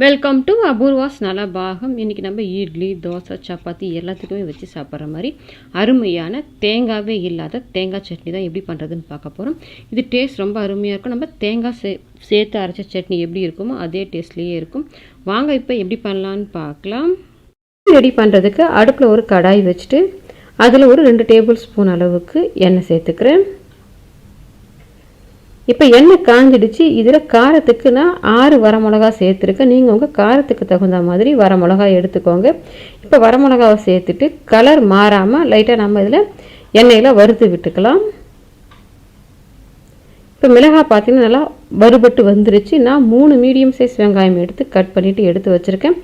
Welcome to Apoorva's Nalabagam இன்றைக்கி நம்ம இட்லி தோசை சப்பாத்தி எல்லாத்துக்குமே வச்சு சாப்பிட்ற மாதிரி அருமையான தேங்காவே இல்லாத தேங்காய் சட்னி தான் எப்படி பண்ணுறதுன்னு பார்க்க போகிறோம் இது டேஸ்ட் ரொம்ப அருமையாக இருக்கும். நம்ம தேங்காய் சே சேர்த்து அரைச்ச சட்னி எப்படி இருக்குமோ அதே டேஸ்ட்லேயே இருக்கும். வாங்க இப்போ எப்படி பண்ணலான்னு பார்க்கலாம். ரெடி பண்ணுறதுக்கு அடுப்பில் ஒரு கடாய் வச்சுட்டு அதில் ஒரு ரெண்டு டேபிள் ஸ்பூன் அளவுக்கு எண்ணெய் சேர்த்துக்கிறேன். இப்போ எண்ணெய் காஞ்சிடுச்சு இதில் காரத்துக்கு நான் ஆறு வரமிளகா சேர்த்துருக்கேன். நீங்கள் உங்கள் காரத்துக்கு தகுந்த மாதிரி வரமிளகா எடுத்துக்கோங்க. இப்போ வரமிளகாவை சேர்த்துட்டு கலர் மாறாமல் லைட்டாக நம்ம இதில் எண்ணெயில் வறுத்து விட்டுக்கலாம். இப்போ மிளகாய் பார்த்தீங்கன்னா நல்லா வறுபட்டு வந்துருச்சு. நான் மூணு மீடியம் சைஸ் வெங்காயம் எடுத்து கட் பண்ணிவிட்டு எடுத்து வச்சுருக்கேன்.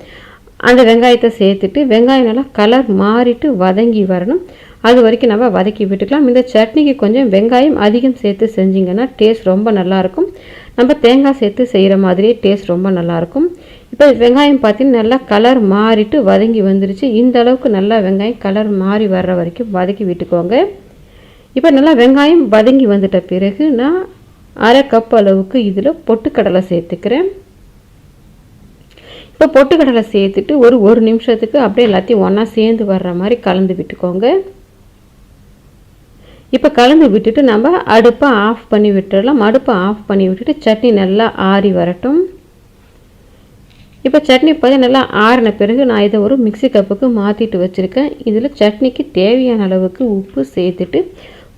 அந்த வெங்காயத்தை சேர்த்துட்டு வெங்காயம் நல்லா கலர் மாறிட்டு வதங்கி வரணும். அது வரைக்கும் நம்ம வதக்கி விட்டுக்கலாம். இந்த சட்னிக்கு கொஞ்சம் வெங்காயம் அதிகம் சேர்த்து செஞ்சிங்கன்னா டேஸ்ட் ரொம்ப நல்லாயிருக்கும் நம்ம தேங்காய் சேர்த்து செய்கிற மாதிரியே டேஸ்ட் ரொம்ப நல்லாயிருக்கும் இப்போ வெங்காயம் பார்த்தீங்கன்னா நல்லா கலர் மாறிட்டு வதங்கி வந்துருச்சு. இந்த அளவுக்கு நல்லா வெங்காயம் கலர் மாறி வர்ற வரைக்கும் வதக்கி விட்டுக்கோங்க. இப்போ நல்லா வெங்காயம் வதங்கி வந்துட்ட பிறகு நான் அரை கப் அளவுக்கு இதில் பொட்டுக்கடலை சேர்த்துக்கிறேன். இப்போ பொட்டுக்கடலை சேர்த்துட்டு ஒரு ஒரு நிமிஷத்துக்கு அப்படியே எல்லாத்தையும் ஒன்றா சேர்ந்து வர்ற மாதிரி கலந்து விட்டுக்கோங்க. இப்போ கலந்து விட்டுட்டு நம்ம அடுப்பை ஆஃப் பண்ணி விட்டுடலாம் அடுப்பை ஆஃப் பண்ணி விட்டுட்டு சட்னி நல்லா ஆறி வரட்டும். இப்போ சட்னி பார்த்து நல்லா ஆறின பிறகு நான் இதை ஒரு மிக்சி கப்புக்கு மாற்றிட்டு வச்சுருக்கேன். இதில் சட்னிக்கு தேவையான அளவுக்கு உப்பு சேர்த்துட்டு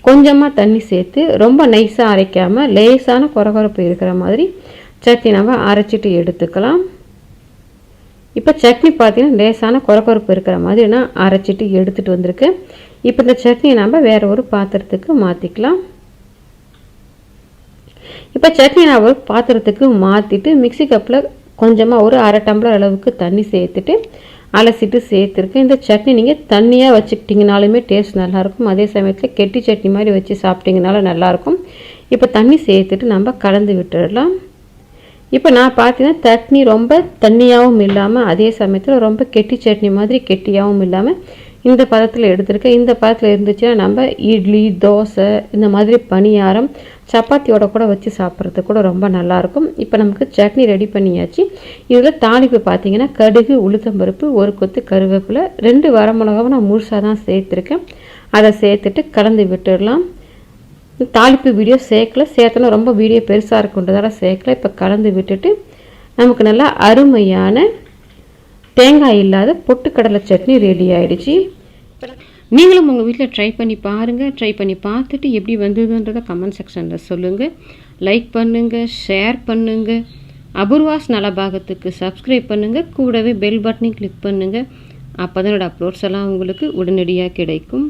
கொஞ்சமாக தண்ணி சேர்த்து ரொம்ப நைஸாக அரைக்காமல் லேசான குறகுறப்பு இருக்கிற மாதிரி சட்னி நம்ம அரைச்சிட்டு எடுத்துக்கலாம். இப்போ சட்னி பார்த்தீங்கன்னா லேசான குறக்குறப்பு இருக்கிற மாதிரி நான் அரைச்சிட்டு எடுத்துகிட்டு வந்திருக்கேன் இப்போ இந்த சட்னியை நம்ம வேறு ஒரு பாத்திரத்துக்கு மாற்றிக்கலாம் இப்போ சட்னி நான் ஒரு பாத்திரத்துக்கு மாற்றிட்டு மிக்சி கப்பில் கொஞ்சமாக ஒரு அரை டம்ளர் அளவுக்கு தண்ணி சேர்த்துட்டு அலசிட்டு சேர்த்துருக்கேன். இந்த சட்னி நீங்கள் தண்ணியாக வச்சுக்கிட்டிங்கனாலுமே டேஸ்ட் நல்லாயிருக்கும். அதே சமயத்தில் கெட்டி சட்னி மாதிரி வச்சு சாப்பிட்டிங்கனாலும் நல்லாயிருக்கும். இப்போ தண்ணி சேர்த்துட்டு நம்ம கலந்து விட்டுடலாம். இப்போ நான் பார்த்தீங்கன்னா சட்னி ரொம்ப தண்ணியாகவும் இல்லாமல் அதே சமயத்தில் ரொம்ப கெட்டி சட்னி மாதிரி கெட்டியாகவும் இல்லாமல் இந்த பதத்தில் எடுத்திருக்கேன் இந்த பதத்தில் இருந்துச்சுன்னா நம்ம இட்லி தோசை இந்த மாதிரி பணியாரம் சப்பாத்தியோட கூட வச்சு சாப்பிட்றது கூட ரொம்ப நல்லாயிருக்கும். இப்போ நமக்கு சட்னி ரெடி பண்ணியாச்சு. இதில் தாளிப்பு பார்த்தீங்கன்னா கடுகு உளுத்தம்பருப்பு ஒரு கொத்து கருவேப்பிலை ரெண்டு வரமிளகாவும் நான் முழுசாக தான் சேர்த்துருக்கேன். அதை சேர்த்துட்டு கலந்து விட்டுடலாம். தாளிப்பு வீடியோ சேர்க்கல. சேர்த்தனா ரொம்ப வீடியோ பெருசாக இருக்குன்றதால சேர்க்கல. இப்போ கலந்து விட்டுட்டு நமக்கு நல்லா அருமையான தேங்காய் இல்லாத பொட்டுக்கடலை சட்னி ரெடி ஆயிடுச்சு. நீங்களும் உங்கள் வீட்டில் ட்ரை பண்ணி பாருங்கள் ட்ரை பண்ணி பார்த்துட்டு எப்படி வந்ததுன்றதை கமெண்ட் செக்ஷனில் சொல்லுங்கள் லைக் பண்ணுங்கள் ஷேர் பண்ணுங்கள் அபூர்வாஸ் நலபாகத்துக்கு சப்ஸ்கிரைப் பண்ணுங்கள் கூடவே பெல் பட்டனையும் கிளிக் பண்ணுங்கள் அப்போ தான் என்னோடய அப்லோட்ஸ் எல்லாம் உங்களுக்கு உடனடியாக கிடைக்கும்.